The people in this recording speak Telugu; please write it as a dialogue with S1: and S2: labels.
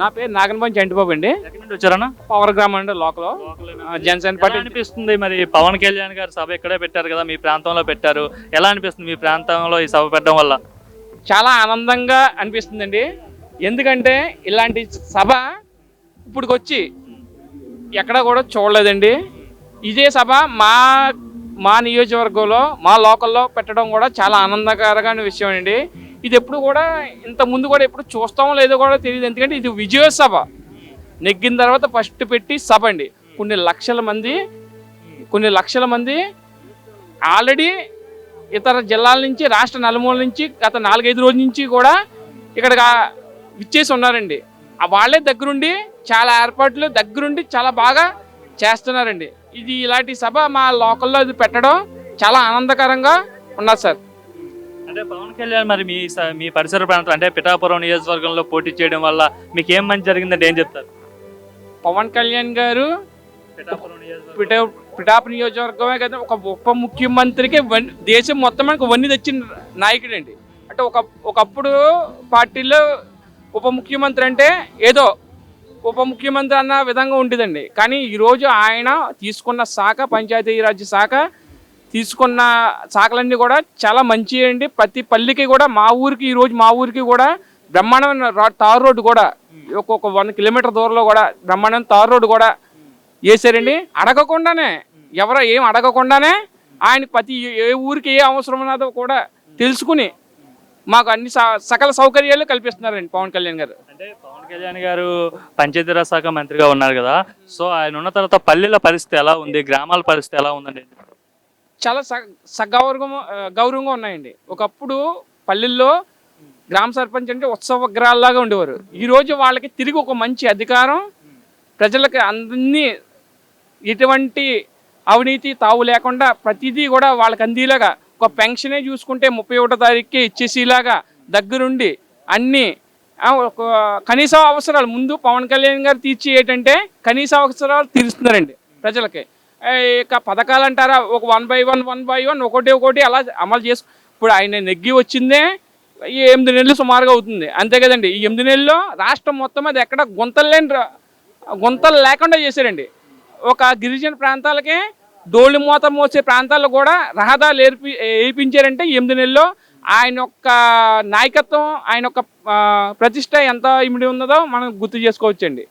S1: నా పేరు నాగనపంచి చంటిబాబు అండి.
S2: వచ్చారన్నా?
S1: పవర్ గ్రామం అండి లోకల్. జనసేన పార్టీ.
S2: అనిపిస్తుంది మరి పవన్ కళ్యాణ్ గారు సభ ఇక్కడే పెట్టారు కదా మీ ప్రాంతంలో పెట్టారు. ఎలా అనిపిస్తుంది మీ ప్రాంతంలో ఈ సభ పెట్టడం వల్ల?
S1: చాలా ఆనందంగా అనిపిస్తుందండి. ఎందుకంటే ఇలాంటి సభ ఇప్పుడు వచ్చి ఎక్కడ కూడా చూడలేదండి. ఇదే సభ మా మా నియోజకవర్గంలో మా లోకల్లో పెట్టడం కూడా చాలా ఆనందకరమైన విషయం అండి ఇది ఎప్పుడు కూడా ఇంత ముందు కూడా ఎప్పుడు చూస్తామో లేదో కూడా తెలియదు. ఎందుకంటే ఇది విజయ సభ. నెగ్గిన తర్వాత ఫస్ట్ పెట్టి సభ అండి. కొన్ని లక్షల మంది కొన్ని లక్షల మంది ఆల్రెడీ ఇతర జిల్లాల నుంచి రాష్ట్ర నలుమూల నుంచి గత నాలుగైదు రోజుల నుంచి కూడా ఇక్కడ విచ్చేసి ఉన్నారండి. ఆ వాళ్ళే దగ్గరుండి చాలా ఏర్పాట్లు దగ్గరుండి చాలా బాగా చేస్తున్నారండి. ఇది ఇలాంటి సభ మా లోకల్లో ఇది పెట్టడం చాలా ఆనందకరంగా ఉన్నది సార్.
S2: అంటే పవన్ కళ్యాణ్ మరి మీ స- మీ పరిసర ప్రాంతం అంటే పిఠాపురం నియోజకవర్గంలో పోటీ చేయడం వల్ల మీకు ఏం మంచి జరిగిందంటే ఏం చెప్తారు?
S1: పవన్ కళ్యాణ్ గారు
S2: పిఠాపురం నియోజకవర్గం.
S1: పిఠా పిఠాపు నియోజకవర్గమే కదా ఒక ఉప ముఖ్యమంత్రికి వన్- దేశం మొత్తం మనకు వన్ని తెచ్చిన నాయకుడండి. అంటే ఒక ఒకప్పుడు పార్టీలో ఉప ముఖ్యమంత్రి అంటే ఏదో ఉప ముఖ్యమంత్రి అన్న విధంగా ఉండేదండి. కానీ ఈరోజు ఆయన తీసుకున్న శాఖ పంచాయతీరాజ్ శాఖ తీసుకున్న శాఖలన్నీ కూడా చాలా మంచి అండి. ప్రతి పల్లికి కూడా మా ఊరికి ఈరోజు మా ఊరికి కూడా బ్రహ్మాండమైన తారు రోడ్డు కూడా ఒక్కొక్క వన్ కిలోమీటర్ దూరంలో కూడా బ్రహ్మాండమైన తారు రోడ్డు కూడా వేసారండి అడగకుండానే ఎవరో ఏం అడగకుండానే ఆయన ప్రతి ఏ ఊరికి ఏ అవసరం ఉన్నదో కూడా తెలుసుకుని మాకు అన్ని స- సకల సౌకర్యాలు కల్పిస్తున్నారండి పవన్ కళ్యాణ్ గారు.
S2: అంటే పవన్ కళ్యాణ్ గారు పంచాయతీరాజ్ శాఖ మంత్రిగా ఉన్నారు కదా. సో ఆయన ఉన్న తర్వాత పల్లెల పరిస్థితి ఎలా ఉంది? గ్రామాల పరిస్థితి ఎలా ఉందండి?
S1: చాలా స సగౌరవం గౌరవంగా ఉన్నాయండి. ఒకప్పుడు పల్లెల్లో గ్రామ సర్పంచ్ అంటే ఉత్సవ గ్రహాల్లాగా ఉండేవారు ఈరోజు వాళ్ళకి తిరిగి ఒక మంచి అధికారం ప్రజలకు అందరినీ ఎటువంటి అవినీతి తావు లేకుండా ప్రతిదీ కూడా వాళ్ళకి అందేలాగా ఒక పెన్షనే చూసుకుంటే ముప్పై ఒకటో తారీఖుకి ఇచ్చేసేలాగా దగ్గరుండి అన్నీ ఒక కనీస అవసరాలు ముందు పవన్ కళ్యాణ్ గారు తీర్చి ఏంటంటే కనీస అవసరాలు తీరుస్తున్నారండి ప్రజలకి. ఇక పథకాలు అంటారా ఒక one by one one by one ఒకటి ఒకటి అలా అమలు చేసు. ఇప్పుడు ఆయన నెగ్గి వచ్చిందే ఈ ఎనిమిది నెలలు సుమారుగా అవుతుంది. అంతే కదండి. ఈ ఎనిమిది నెలల్లో రాష్ట్రం మొత్తం అది ఎక్కడ గుంతలు లేని గుంతలు లేకుండా చేశారండి. ఒక గిరిజన ప్రాంతాలకే డోళ్ళు మూత మోసే ప్రాంతాల్లో కూడా రహదారులు ఏర్పి వేయించారంటే ఎనిమిది నెలల్లో ఆయన యొక్క నాయకత్వం ఆయన యొక్క ప్రతిష్ట ఎంత ఇమిడి ఉన్నదో మనం గుర్తు చేసుకోవచ్చండి.